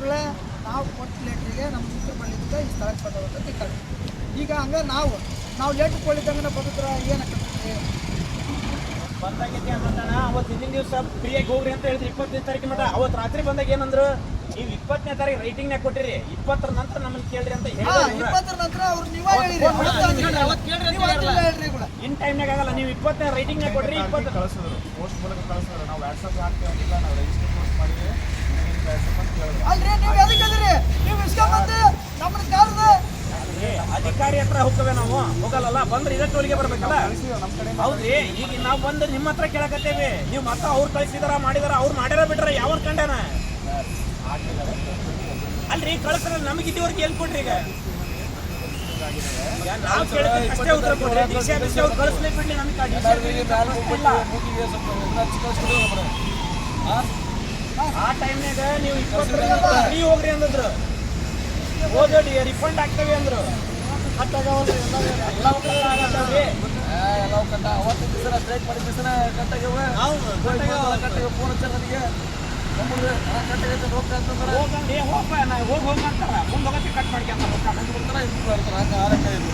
ಕೂಡಲೇ ನಾವು ಕೊಟ್ಟ ಲೇಟ್ರಿಗೆ ನಮ್ಮ ಮಿತ್ರ ಬಂದಿದ್ದಕ್ಕೆ ಈ ಸ್ಥಳಕ್ಕೆ ಬಂದವಂತ ತಿಳ್ಕೊಂಡು ಈಗ ಹಂಗೆ ನಾವು ನಾವು ಲೇಟ್ ಕೊಡ್ಲಿಕ್ಕಂಗೆ ಬದುಕ್ರ ಏನಾಗ್ತದೆ ಬಂದಾಗೈತಿ ಅನ್ನೋಣ ಅವತ್ತು ಹಿಂದಿನ ದಿವಸ ಫ್ರೀಯಾಗಿ ಹೋಗ್ರಿ ಅಂತ ಹೇಳಿದ್ರಿ ಇಪ್ಪತ್ತನೇ ತಾರೀಕು ಮಟ್ಟ ಅವತ್ತು ರಾತ್ರಿ ಬಂದಾಗ ಏನಂದ್ರು ನೀವು ಇಪ್ಪತ್ತನೇ ತಾರೀಕು ರೈಟಿಂಗ್ನಾಗ ಕೊಟ್ಟಿರಿ ಇಪ್ಪತ್ತರ ನಂತರ ನಮ್ಮನ್ನು ಕೇಳ್ರಿ ಅಂತ ಇಪ್ಪತ್ತರ ನಂತರ ಅವ್ರು ನೀವ ಹೇಳಿರಿ ಇನ್ ಟೈಮ್ನಾಗ ಆಗಲ್ಲ ನೀವು ಇಪ್ಪತ್ತನೇ ರೈಟಿಂಗ್ನಾಗ ಕೊಡ್ರಿ ಇಪ್ಪತ್ತು ಕಳಿಸಿದ್ರು. ಪೋಸ್ಟ್ ಮೂಲಕ ಕಳಿಸಿದ್ರು. ನಾವು ವಾಟ್ಸಪ್ ಹಾಕ್ತೀವಿ ನಾವು ರಿಜಿಸ್ಟರ್ ಪೋಸ್ಟ್ ಮಾಡಿದ್ವಿ ನಿಮಗೆ ಕಳ್ಸಕ್ಕೆ ಅಂತ ಕೇಳಿದ್ರು ಅಲ್ರಿ ನೀವು ಎದಕ್ಕೆ ಅದಿರಿ ನೀವು ಇಸ್ಕೊಂಬಂದು ನಮ್ಮನ್ನ ಕರೆದು ಏ, ಅಧಿಕಾರಿ ಹತ್ರ ಹೋಗ್ತೇವೆ ನಾವು. ಹೋಗಲ್ಲ ಬಂದ್ರೆ ಇದೇ ಟೋಲ್ಗೆ ಬರ್ಬೇಕಲ್ಲ? ಹೌದ್ರಿ? ಈಗ ನಾವು ಬಂದು ನಿಮ್ಮ ಹತ್ರ ಕೇಳಕತ್ತೇವಿ. ನೀವು ಮತ್ತ ಅವ್ರು ಕಳ್ಸಿದಾರ, ಮಾಡಿದಾರ, ಅವ್ರು ಮಾಡ್ಯಾರ ಬಿಟ್ರ ಯಾವ ಕಂಡೇನ? ಅಲ್ರಿ, ಕಳ್ಸ್ರ, ನಮ್ಗೆ ಇಲ್ಲಿವರೆಗೆ ಎಲ್ಲಿ ಕೊಡ್ರಿ ಈಗ. ನಾವು ಕೇಳಿದ್ರೆ ಅಷ್ಟೇ ಉತ್ತರ ಕೊಡ್ರಿ. ಅವ್ರು ಕಳಿಸ್ಲೇ ಬಿಡ್ಲಿ ನಮಗೆ ಆ ಟೈಮ್ನಾಗ ನೀವು ಇಪ್ಪತ್ತು ಫ್ರೀ ಹೋಗ್ರಿ ಅಂದಿದ್ರು. ಓದಿ ರಿಫಂಡ್ ಆಗ್ತವೆ ಅಂದ್ರು. ಎಲ್ಲ ಉಪಯೋಗ ಆಗತ್ತವ್ರಿ. ಅವತ್ತಿನ ದಿವಸ ಸ್ಟ್ರೈಕ್ ಮಾಡಿದ ದಿವಸ ಕಟ್ಟಾಗ್ಯವ ಕಟ್ಟಾಗ ಫೋನ್ ಹೋಗ್ತಾ ಅಂತಂದ್ರೆ ನಾ ಹೋಗಿ ಅಂತಾರೆ ಮುಂದೆ ಕಟ್ ಮಾಡ್ಕೊಂತಾರೆ ಹಂಗೆ ಆರಕ್ಕೆ ಇದು